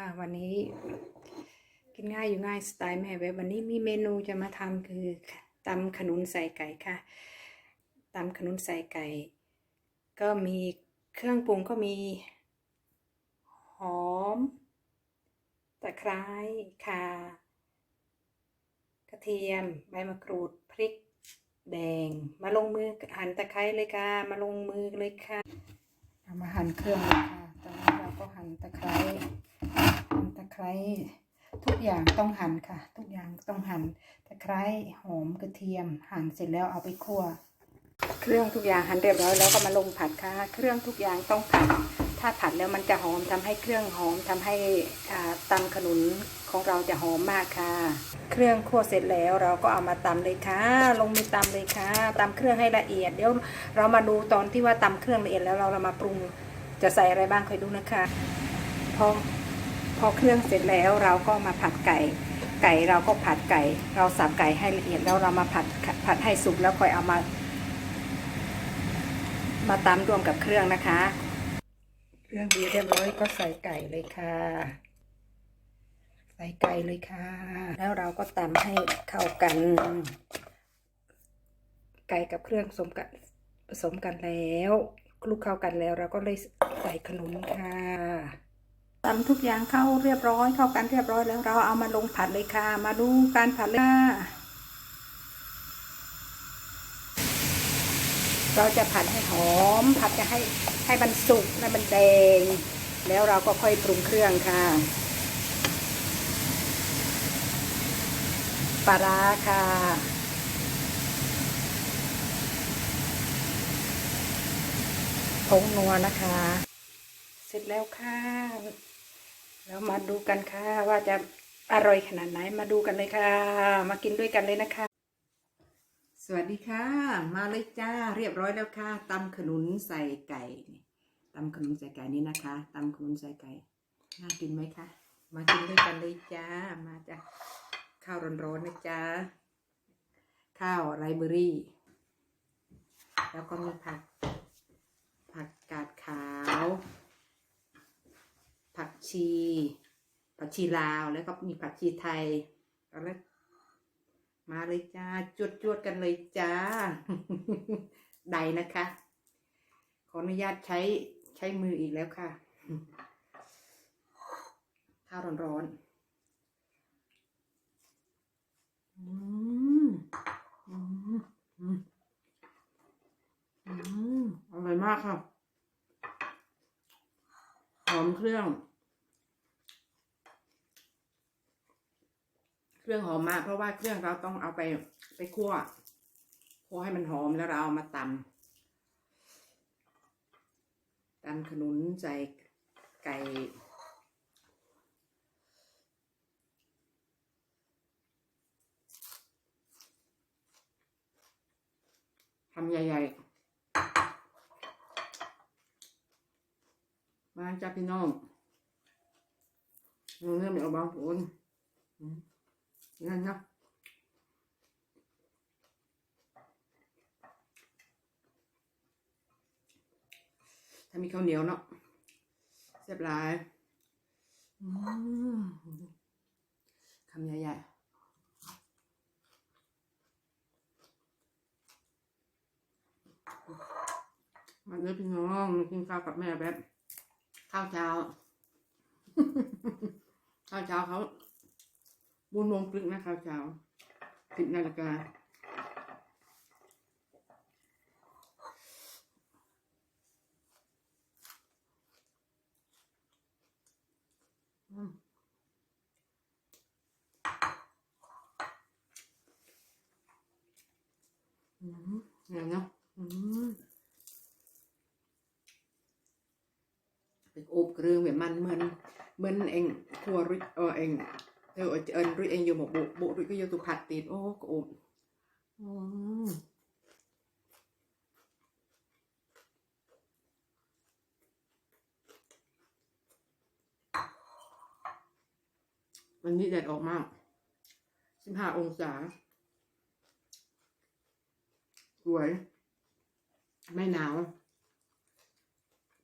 ค่ะวันนี้กินง่ายอยู่ง่ายสไตล์แม่เว็บวันนี้มีเมนูจะมาทำคือตำขนุนใส่ไก่ค่ะตำขนุนใส่ไก่ ก็มีเครื่องปรุงก็มี หอมตะไคร้ข่ากระเทียม ใบมะกรูดพริกแดง มาลงมือหั่นตะไคร้เลยค่ะ มาลงมือเลยค่ะ มาหั่นเครื่องเลยค่ะตอนนี้เราก็หั่นตะไคร้ะไคร้ทุกอย่างต้องหั่นค่ะ ทุกอย่างต้องหั่นตะไคร้หอมกระเทียมหั่นเสร็จแล้วเอาไปคั่ว เครื่องทุกอย่างหั่นเรียบร้อยแล้วก็มาลงผัดค่ะ เครื่องทุกอย่างต้องผัด ถ้าผัดแล้วมันจะหอมทำให้เครื่องหอมทำให้อ่าตำขนุนของเราจะหอมมากค่ะ เครื่องคั่วเสร็จแล้วเราก็เอามาตำเลยค่ะ ลงมือตำเลยค่ะตำเครื่องให้ละเอียดเดี๋ยวเรามาดูตอนที่ว่าตำเครื่องละเอียดแล้วเราเรามาปรุงจะใส่อะไรบ้างคอยดูนะคะพอ พอเครื่องเสร็จแล้วเราก็มาผัดไก่ ไก่เราก็ผัดไก่ เราสับไก่ให้ละเอียดแล้วเรามาผัดผัดให้สุกแล้วค่อยเอามา มาตำรวมกับเครื่องนะคะ เครื่องดีเรียบร้อยก็ใส่ไก่เลยค่ะ ใส่ไก่เลยค่ะ แล้วเราก็ตำให้เข้ากัน ไก่กับเครื่องผสมกันผสมกันแล้วคลุกเข้ากันแล้วเราก็เลยใส่ขนุนค่ะ ตำทุกอย่างเข้าเรียบร้อยเข้ากันเรียบร้อยแล้วเราเอามาลงผัดเลยค่ะ มาดูการผัดเลยค่ะเราจะผัดให้หอม ผัดจะให้ให้มันสุกและมันแดง แล้วเราก็ค่อยปรุงเครื่องค่ะปลาร้าค่ะผงนัวนะคะ เสร็จแล้วค่ะ แล้วมาดูกันค่ะ ว่าจะอร่อยขนาดไหนมาดูกันเลยค่ะ มากินด้วยกันเลยนะคะ สวัสดีค่ะ มาเลยจ้าเรียบร้อยแล้วค่ะตำขนุนใส่ไก่ตำขนุนใส่ไก่นี่นะคะตำขนุนใส่ไก่น่ากินไหมคะมากินด้วยกันเลยจ้ามาจ้ะข้าวร้อนๆนะจ้าข้าวไรเบอรี่ แล้วก็มีผักผักกาดขาว ผักชี ผักชีลาวแล้วก็มีผักชีไทยเอาละมาเลยจ้าจวดจวดๆกันเลยจ้าใดนะคะ ขออนุญาตใช้ใช้มืออีกแล้วค่ะ ข้าวร้อนๆอืมอืมอืมอืมอร่อยมากค่ะ อมเครื่อง เครื่องหอมมากเพราะว่าเครื่องเราต้องเอาไปไปคั่วคั่วให้มันหอมแล้วเราเอามาตำตำขนุนใส่ไก่ทำใหญ่ๆ มา จ้าพี่น้องเรื่องไม่เบางคนนั่นนะถ้ามีข้าวเหนียวเนาะเสียบลายคำใหญ่ๆมาเด้อพี่น้องกินข้าวกับแม่แบบ ข้าวเช้า ข้าวเช้าเขาบุญวงครึ่งนะข้าวเช้าสิบนาฬิกาอืมอืมเนาะอืม เป็นโอบเครื่องแบบมันเหมือนเหมือ นเองครัวรุยเออเองเออเอิญรุยเองอยู่หมกโบโบรุยก็อยู่ตุผัดติดโอ้ก็โอบอืมวันนี้แดดออกมากสิบห้าองศา สวย ไม่หนาว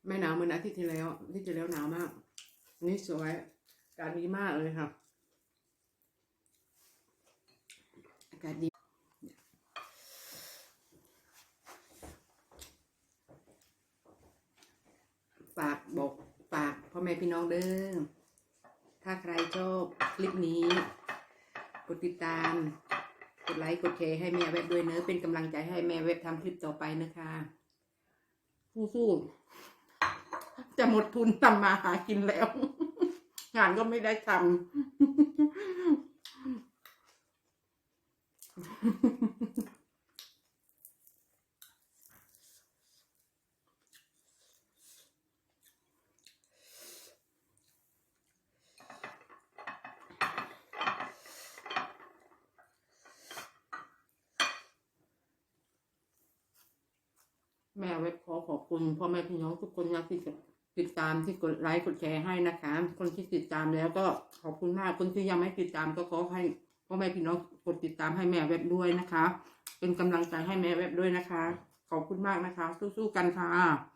ไม่หนาวเหมือนอาทิตย์ที่แล้วอาทิตย์ที่แล้วหนาวมาก นี่สวยากาศดีมากเลยค่ะอากาศดีฝากบอกฝากพ่อแม่พี่น้องเด้อถ้าใครชอบคลิปนี้ กดติดตาม กดไลค์ กดแชร์ให้แม่เว็บด้วยเนอะเป็นกำลังใจให้แม่เว็บทำคลิปต่อไปนะคะ สู้ๆ จะหมดทุนทำมาหากินแล้ว งานก็ไม่ได้ทำแม่เว็บขอขอบคุณพ่อแม่พี่น้องทุกคนนะที่ ติดตามที่กดไลค์กดแชร์ให้นะคะ คนที่ติดตามแล้วก็ขอบคุณมากคนที่ยังไม่ติดตามก็ขอให้พ่อแม่พี่น้องกดติดตามให้แม่เว็บด้วยนะคะ เป็นกำลังใจให้แม่เว็บด้วยนะคะ ขอบคุณมากนะคะ สู้ๆกันค่ะ